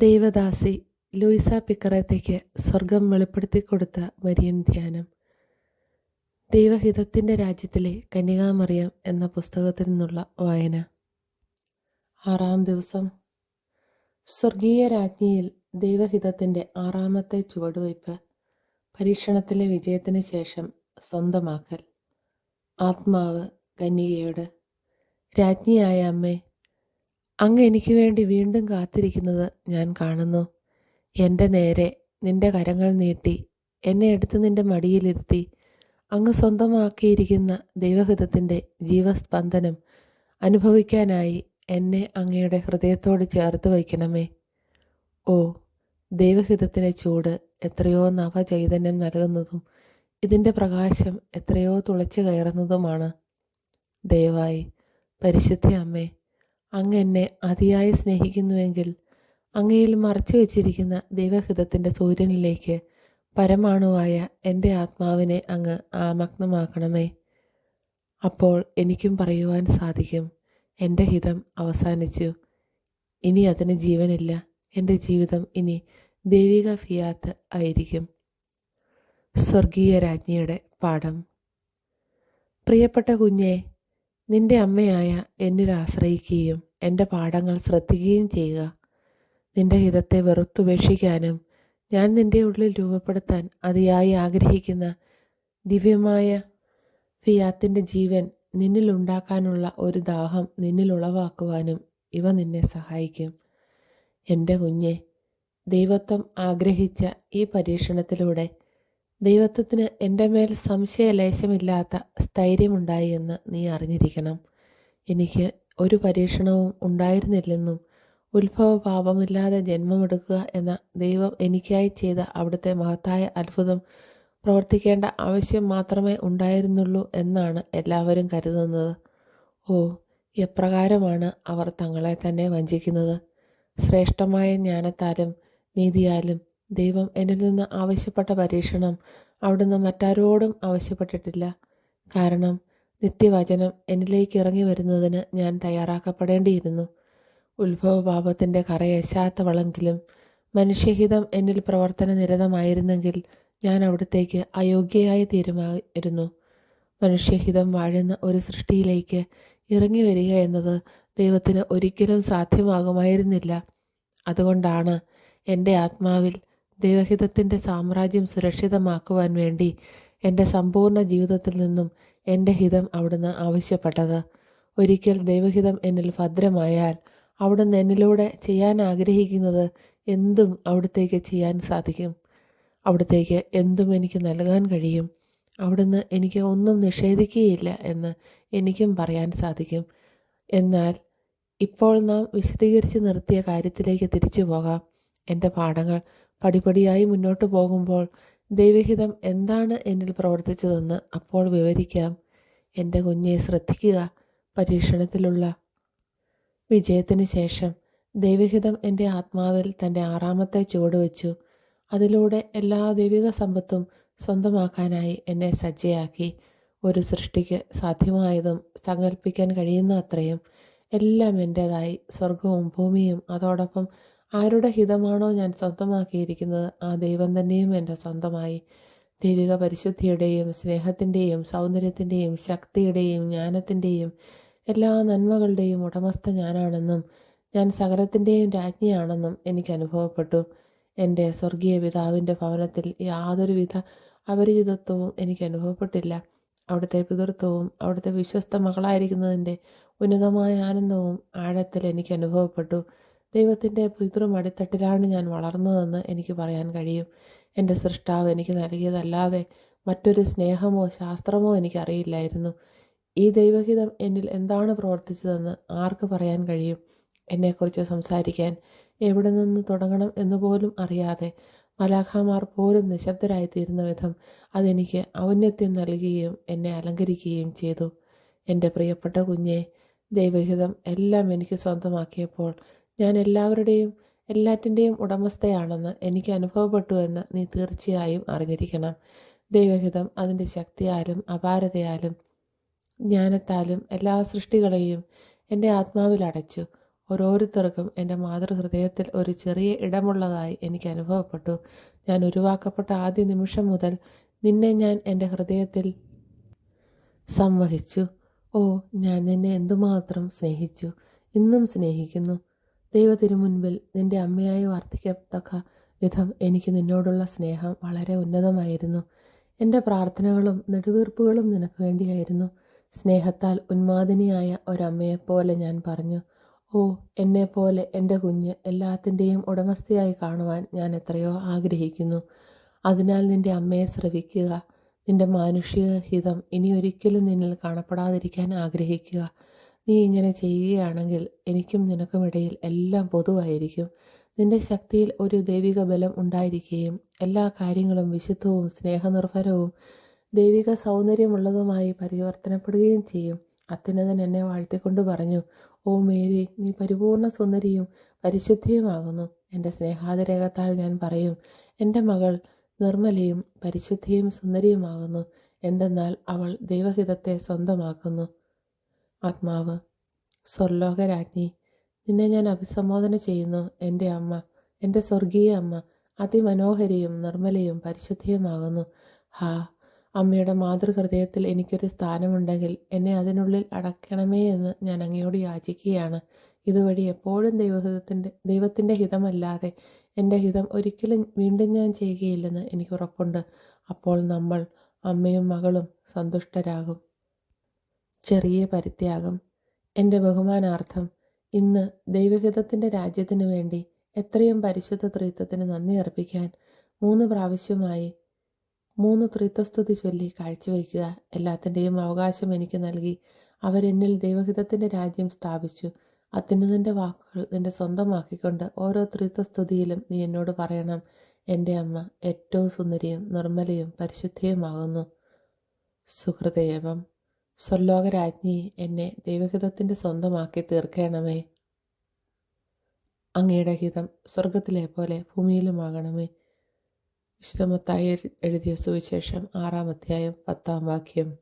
ദൈവദാസി Louisa പിക്കറത്തേക്ക് സ്വർഗം വെളിപ്പെടുത്തി കൊടുത്ത മരിയൻ ധ്യാനം. ദൈവഹിതത്തിന്റെ രാജ്യത്തിലെ കന്യകാമറിയം എന്ന പുസ്തകത്തിൽ നിന്നുള്ള വായന. ആറാം ദിവസം. സ്വർഗീയ രാജ്ഞിയിൽ ദൈവഹിതത്തിന്റെ ആറാമത്തെ ചുവടുവയ്പ് പരീക്ഷണത്തിലെ വിജയത്തിന് ശേഷം സ്വന്തമാക്കൽ. ആത്മാവ് കന്യകയോട് രാജ്ഞിയായ അമ്മേ അങ്ങ് എനിക്ക് വേണ്ടി വീണ്ടും കാത്തിരിക്കുന്നത് ഞാൻ കാണുന്നു. എന്റെ നേരെ നിന്റെ കരങ്ങൾ നീട്ടി എന്നെ എടുത്ത് നിന്റെ മടിയിലിരുത്തി അങ്ങ് സ്വന്തമാക്കിയിരിക്കുന്ന ദൈവഹിതത്തിന്റെ ജീവസ്പന്ദനം അനുഭവിക്കാനായി എന്നെ അങ്ങയുടെ ഹൃദയത്തോട് ചേർത്ത് വയ്ക്കണമേ. ഓ ദൈവഹിതത്തിന്റെ ചൂട് എത്രയോ നവചൈതന്യം നൽകുന്നതും ഇതിന്റെ പ്രകാശം എത്രയോ തുളച്ചു കയറുന്നതുമാണ്. ദയവായി പരിശുദ്ധ അമ്മേ അങ്ങ് എന്നെ അതിയായി സ്നേഹിക്കുന്നുവെങ്കിൽ അങ്ങയിൽ മറച്ചു വച്ചിരിക്കുന്ന ദൈവഹിതത്തിന്റെ സൂര്യനിലേക്ക് പരമാണുവായ എന്റെ ആത്മാവിനെ അങ്ങ് ആമഗ്നമാക്കണമേ. അപ്പോൾ എനിക്കും പറയുവാൻ സാധിക്കും എന്റെ ഹിതം അവസാനിച്ചു. ഇനി അതിന് ജീവനില്ല എന്റെ ജീവിതം ഇനി ദൈവിക ഫിയാത്ത് ആയിരിക്കും. സ്വർഗീയ രാജ്ഞിയുടെ പാഠം. പ്രിയപ്പെട്ട കുഞ്ഞെ നിന്റെ അമ്മയായ എന്നിൽ ആശ്രയിക്കുകയും എന്റെ പാഠങ്ങൾ ശ്രദ്ധിക്കുകയും ചെയ്യുക. നിന്റെ ഹിതത്തെ വെറുത്തുപേക്ഷിക്കാനും ഞാൻ നിന്റെ ഉള്ളിൽ രൂപപ്പെടുത്താൻ അതിയായി ആഗ്രഹിക്കുന്ന ദിവ്യമായ ഫിയാത്തിന്റെ ജീവൻ നിന്നിൽ ഉണ്ടാക്കാനുള്ള ഒരു ദാഹം നിന്നിൽ ഉളവാക്കുവാനും ഇവ നിന്നെ സഹായിക്കും. എന്റെ കുഞ്ഞെ ദൈവത്വം ആഗ്രഹിച്ച ഈ പരീക്ഷണത്തിലൂടെ ദൈവത്വത്തിന് എന്റെ മേൽ സംശയലേശമില്ലാത്ത സ്ഥൈര്യമുണ്ടായി എന്ന് നീ അറിഞ്ഞിരിക്കണം. എനിക്ക് ഒരു പരീക്ഷണവും ഉണ്ടായിരുന്നില്ലെന്നും ഉത്ഭവ പാപമില്ലാതെ ജന്മമെടുക്കുക എന്ന ദൈവം എനിക്കായി ചെയ്ത അവിടുത്തെ മഹത്തായ അത്ഭുതം പ്രവർത്തിക്കേണ്ട ആവശ്യം മാത്രമേ ഉണ്ടായിരുന്നുള്ളൂ എന്നാണ് എല്ലാവരും കരുതുന്നത്. ഓ എപ്രകാരമാണ് അവർ തങ്ങളെ തന്നെ വഞ്ചിക്കുന്നത്? ശ്രേഷ്ഠമായ ജ്ഞാനത്താലും നീതിയാലും ദൈവം എന്നിൽ നിന്ന് ആവശ്യപ്പെട്ട പരീക്ഷണം അവിടുന്ന് മറ്റാരോടും ആവശ്യപ്പെട്ടിട്ടില്ല. കാരണം നിത്യവചനം എന്നിലേക്ക് ഇറങ്ങി വരുന്നതിന് ഞാൻ തയ്യാറാക്കപ്പെടേണ്ടിയിരുന്നു. ഉത്ഭവപാപത്തിന്റെ കറയശാത്തവളെങ്കിലും മനുഷ്യഹിതം എന്നിൽ പ്രവർത്തന നിരതമായിരുന്നെങ്കിൽ ഞാൻ അവിടത്തേക്ക് അയോഗ്യയായി തീരുമായിരുന്നു. മനുഷ്യഹിതം വാഴുന്ന ഒരു സൃഷ്ടിയിലേക്ക് ഇറങ്ങി വരിക എന്നത് ദൈവത്തിന് ഒരിക്കലും സാധ്യമാകുമായിരുന്നില്ല. അതുകൊണ്ടാണ് എന്റെ ആത്മാവിൽ ദൈവഹിതത്തിന്റെ സാമ്രാജ്യം സുരക്ഷിതമാക്കുവാൻ വേണ്ടി എന്റെ സമ്പൂർണ ജീവിതത്തിൽ നിന്നും എന്റെ ഹിതം അവിടുന്ന് ആവശ്യപ്പെട്ടത്. ഒരിക്കൽ ദൈവഹിതം എന്നിൽ ഭദ്രമായാൽ അവിടുന്ന് എന്നിലൂടെ ചെയ്യാൻ ആഗ്രഹിക്കുന്നത് എന്തും അവിടത്തേക്ക് ചെയ്യാൻ സാധിക്കും. അവിടത്തേക്ക് എന്തും എനിക്ക് നൽകാൻ കഴിയും. അവിടുന്ന് എനിക്ക് ഒന്നും നിഷേധിക്കുകയില്ല എന്ന് എനിക്കും പറയാൻ സാധിക്കും. എന്നാൽ ഇപ്പോൾ നാം വിശദീകരിച്ച് നിർത്തിയ കാര്യത്തിലേക്ക് തിരിച്ചു പോകാം. എന്റെ പാഠങ്ങൾ പടിപടിയായി മുന്നോട്ട് പോകുമ്പോൾ ദൈവഹിതം എന്താണ് എന്നിൽ പ്രവർത്തിച്ചതെന്ന് അപ്പോൾ വിവരിക്കാം. എന്റെ കുഞ്ഞെ ശ്രദ്ധിക്കുക. പരീക്ഷണത്തിലുള്ള വിജയത്തിന് ശേഷം ദൈവഹിതം എന്റെ ആത്മാവിൽ തന്റെ ആറാമത്തെ ചുവട് അതിലൂടെ എല്ലാ ദൈവിക സമ്പത്തും സ്വന്തമാക്കാനായി എന്നെ സജ്ജയാക്കി. ഒരു സൃഷ്ടിക്ക് സാധ്യമായതും സങ്കല്പിക്കാൻ കഴിയുന്ന അത്രയും എല്ലാം എന്റേതായി. സ്വർഗവും ഭൂമിയും അതോടൊപ്പം ആരുടെ ഹിതമാണോ ഞാൻ സ്വന്തമാക്കിയിരിക്കുന്നത് ആ ദൈവം തന്നെയും എന്റെ സ്വന്തമായി. ദൈവിക പരിശുദ്ധിയുടെയും സ്നേഹത്തിന്റെയും സൗന്ദര്യത്തിന്റെയും ശക്തിയുടെയും ജ്ഞാനത്തിന്റെയും എല്ലാ നന്മകളുടെയും ഉടമസ്ഥ ഞാനാണെന്നും ഞാൻ സകലത്തിന്റെയും രാജ്ഞിയാണെന്നും എനിക്ക് അനുഭവപ്പെട്ടു. എന്റെ സ്വർഗീയ പിതാവിന്റെ ഭവനത്തിൽ യാതൊരുവിധ അപരിചിതത്വവും എനിക്ക് അനുഭവപ്പെട്ടില്ല. അവിടുത്തെ പിതൃത്വവും അവിടുത്തെ വിശ്വസ്ത മകളായിരിക്കുന്നതിന്റെ ഉന്നതമായ ആനന്ദവും ആഴത്തിൽ എനിക്ക് അനുഭവപ്പെട്ടു. ദൈവത്തിന്റെ പിതൃം അടിത്തട്ടിലാണ് ഞാൻ വളർന്നതെന്ന് എനിക്ക് പറയാൻ കഴിയും. എന്റെ സൃഷ്ടാവ് എനിക്ക് നൽകിയതല്ലാതെ മറ്റൊരു സ്നേഹമോ ശാസ്ത്രമോ എനിക്കറിയില്ലായിരുന്നു. ഈ ദൈവഹിതം എന്നിൽ എന്താണ് പ്രവർത്തിച്ചതെന്ന് ആർക്ക് പറയാൻ കഴിയും? എന്നെക്കുറിച്ച് സംസാരിക്കാൻ എവിടെ നിന്ന് തുടങ്ങണം എന്ന് പോലും അറിയാതെ മലാഖാമാർ പോലും നിശബ്ദരായിത്തീരുന്ന വിധം അതെനിക്ക് ഔന്നത്യം നൽകുകയും എന്നെ അലങ്കരിക്കുകയും ചെയ്തു. എന്റെ പ്രിയപ്പെട്ട കുഞ്ഞെ ദൈവഹിതം എല്ലാം എനിക്ക് സ്വന്തമാക്കിയപ്പോൾ ഞാൻ എല്ലാവരുടെയും എല്ലാറ്റിന്റെയും ഉടമസ്ഥയാണെന്ന് എനിക്ക് അനുഭവപ്പെട്ടു എന്ന് നീ തീർച്ചയായും അറിഞ്ഞിരിക്കണം. ദൈവഹിതം അതിന്റെ ശക്തിയാലും അപാരതയാലും ജ്ഞാനത്താലും എല്ലാ സൃഷ്ടികളെയും എന്റെ ആത്മാവിൽ അടച്ചു. ഓരോരുത്തർക്കും എന്റെ മാതൃഹൃദയത്തിൽ ഒരു ചെറിയ ഇടമുള്ളതായി എനിക്ക് അനുഭവപ്പെട്ടു. ഞാൻ ഉരുവാക്കപ്പെട്ട ആദ്യ നിമിഷം മുതൽ നിന്നെ ഞാൻ എന്റെ ഹൃദയത്തിൽ സംവഹിച്ചു. ഓ ഞാൻ നിന്നെ എന്തുമാത്രം സ്നേഹിച്ചു. ഇന്നും സ്നേഹിക്കുന്നു. ദൈവത്തിനു മുൻപിൽ നിന്റെ അമ്മയായി വർദ്ധിക്കത്തക്ക വിധം എനിക്ക് നിന്നോടുള്ള സ്നേഹം വളരെ ഉന്നതമായിരുന്നു. എന്റെ പ്രാർത്ഥനകളും നെടുവീർപ്പുകളും നിനക്ക് വേണ്ടിയായിരുന്നു. സ്നേഹത്താൽ ഉന്മാദിനിയായ ഒരമ്മയെപ്പോലെ ഞാൻ പറഞ്ഞു ഓ എന്നെപ്പോലെ എന്റെ കുഞ്ഞ് എല്ലാത്തിന്റെയും ഉടമസ്ഥയായി കാണുവാൻ ഞാൻ എത്രയോ ആഗ്രഹിക്കുന്നു. അതിനാൽ നിന്റെ അമ്മയെ ശ്രവിക്കുക നിന്റെ മാനുഷിക ഹിതം ഇനി ഒരിക്കലും നിന്നിൽ കാണപ്പെടാതിരിക്കാൻ ആഗ്രഹിക്കുക. നീ ഇങ്ങനെ ചെയ്യുകയാണെങ്കിൽ എനിക്കും നിനക്കുമിടയിൽ എല്ലാം പൊതുവായിരിക്കും. നിന്റെ ശക്തിയിൽ ഒരു ദൈവിക ബലം ഉണ്ടായിരിക്കുകയും എല്ലാ കാര്യങ്ങളും വിശുദ്ധവും സ്നേഹനിർഭരവും ദൈവിക സൗന്ദര്യമുള്ളതുമായി പരിവർത്തനപ്പെടുകയും ചെയ്യും. അത്യുന്നതൻ എന്നെ വാഴ്ത്തിക്കൊണ്ട് പറഞ്ഞു ഓ മേരി നീ പരിപൂർണ സുന്ദരിയും പരിശുദ്ധിയുമാകുന്നു. എന്റെ സ്നേഹാതിരേഖത്താൽ ഞാൻ പറയും എന്റെ മകൾ നിർമ്മലയും പരിശുദ്ധിയും സുന്ദരിയുമാകുന്നു. എന്തെന്നാൽ അവൾ ദൈവഹിതത്തെ സ്വന്തമാക്കുന്നു. ആത്മാവ്. സ്വർലോകരാജ്ഞി നിന്നെ ഞാൻ അഭിസംബോധന ചെയ്യുന്നു എന്റെ അമ്മ. എന്റെ സ്വർഗീയ അമ്മ അതിമനോഹരിയും നിർമ്മലയും പരിശുദ്ധിയുമാകുന്നു. ഹാ അമ്മയുടെ മാതൃഹൃദയത്തിൽ എനിക്കൊരു സ്ഥാനമുണ്ടെങ്കിൽ എന്നെ അതിനുള്ളിൽ അടക്കണമേ എന്ന് ഞാൻ അങ്ങയോട് യാചിക്കുകയാണ്. ഇതുവഴി എപ്പോഴും ദൈവഹിതത്തിന്റെ ദൈവത്തിന്റെ ഹിതമല്ലാതെ എന്റെ ഹിതം ഒരിക്കലും വീണ്ടും ഞാൻ ചെയ്യുകയില്ലെന്ന് എനിക്ക് ഉറപ്പുണ്ട്. അപ്പോൾ നമ്മൾ അമ്മയും മകളും സന്തുഷ്ടരാകും. ചെറിയ പരിത്യാഗം. എന്റെ ബഹുമാനാർത്ഥം ഇന്ന് ദൈവഹിതത്തിന്റെ രാജ്യത്തിനു വേണ്ടി എത്രയും പരിശുദ്ധ ത്രിത്വത്തിന് നന്ദി അർപ്പിക്കാൻ മൂന്ന് പ്രാവശ്യമായി മൂന്ന് ത്രിത്വസ്തുതി ചൊല്ലി കാഴ്ചവെക്കുക എല്ലാത്തിന്റെയും അവകാശം എനിക്ക് നൽകി അവരെന്നിൽ ദൈവഹിതത്തിന്റെ രാജ്യം സ്ഥാപിച്ചു. അത്യുന്നതിന്റെ വാക്കുകൾ നിന്റെ സ്വന്തമാക്കിക്കൊണ്ട് ഓരോ ത്രിത്വസ്തുതിയിലും നീ എന്നോട് പറയണം. എന്റെ അമ്മ ഏറ്റവും സുന്ദരിയും നിർമ്മലയും പരിശുദ്ധിയുമാകുന്നു. സുഹൃദയവം. സ്വർലോകരാജ്ഞി എന്നെ ദൈവഹിതത്തിന്റെ സ്വന്തമാക്കി തീർക്കണമേ. അങ്ങയുടെ ഹിതം സ്വർഗത്തിലെ പോലെ ഭൂമിയിലുമാകണമേ. വിശുദ്ധമത്തായി എഴുതിയ സുവിശേഷം ആറാം അധ്യായം പത്താം വാക്യം.